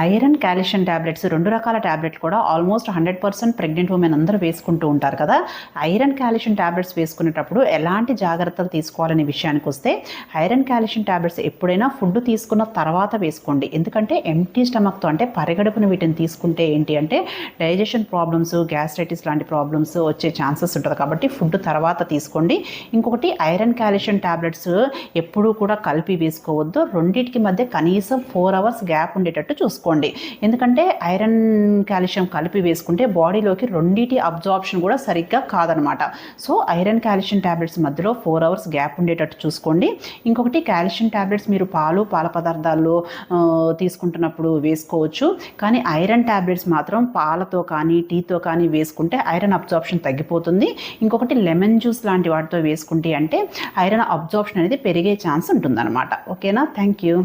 Iron calcium tablets రెండు రకాల tablet కూడా almost hundred percent pregnant women అందరూ వేసుకుంటూ ఉంటారు కదా. ఐరన్ కాల్షియం ట్యాబ్లెట్స్ వేసుకునేటప్పుడు ఎలాంటి జాగ్రత్తలు తీసుకోవాలనే విషయానికి వస్తే ఐరన్ కాల్షియం ట్యాబ్లెట్స్ ఎప్పుడైనా ఫుడ్ తీసుకున్న తర్వాత వేసుకోండి. ఎందుకంటే ఎంటీ స్టమక్తో అంటే పరిగడుపున వీటిని తీసుకుంటే ఏంటి అంటే డైజెషన్ ప్రాబ్లమ్స్ గ్యాస్ట్రైటిస్ లాంటి ప్రాబ్లమ్స్ వచ్చే ఛాన్సెస్ ఉంటుంది. కాబట్టి ఫుడ్ తర్వాత తీసుకోండి. ఇంకొకటి ఐరన్ కాల్షియం ట్యాబ్లెట్స్ ఎప్పుడూ కూడా కలిపి వేసుకోవద్దు. రెండింటికి మధ్య కనీసం ఫోర్ అవర్స్ గ్యాప్ ఉండేటట్టు చూసుకోండి. ఎందుకంటే ఐరన్ కాల్షియం కలిపి వేసుకుంటే బాడీలోకి రెండింటి అబ్జార్ప్షన్ కూడా సరిగ్గా కాదనమాట. సో ఐరన్ కాల్షియం ట్యాబ్లెట్స్ మధ్యలో ఫోర్ అవర్స్ గ్యాప్ ఉండేటట్టు చూసుకోండి. ఇంకొకటి కాల్షియం ట్యాబ్లెట్స్ మీరు పాలు పాల పదార్థాల్లో తీసుకుంటున్నప్పుడు వేసుకోవచ్చు. కానీ ఐరన్ ట్యాబ్లెట్స్ మాత్రం పాలతో కానీ టీతో కానీ వేసుకుంటే ఐరన్ అబ్జార్ప్షన్ తగ్గిపోతుంది. ఇంకొకటి లెమన్ జ్యూస్ లాంటి వాటితో వేసుకుంటే అంటే ఐరన్ అబ్జార్ప్షన్ అనేది పెరిగే ఛాన్స్ ఉంటుందన్నమాట. ఓకేనా? Thank you.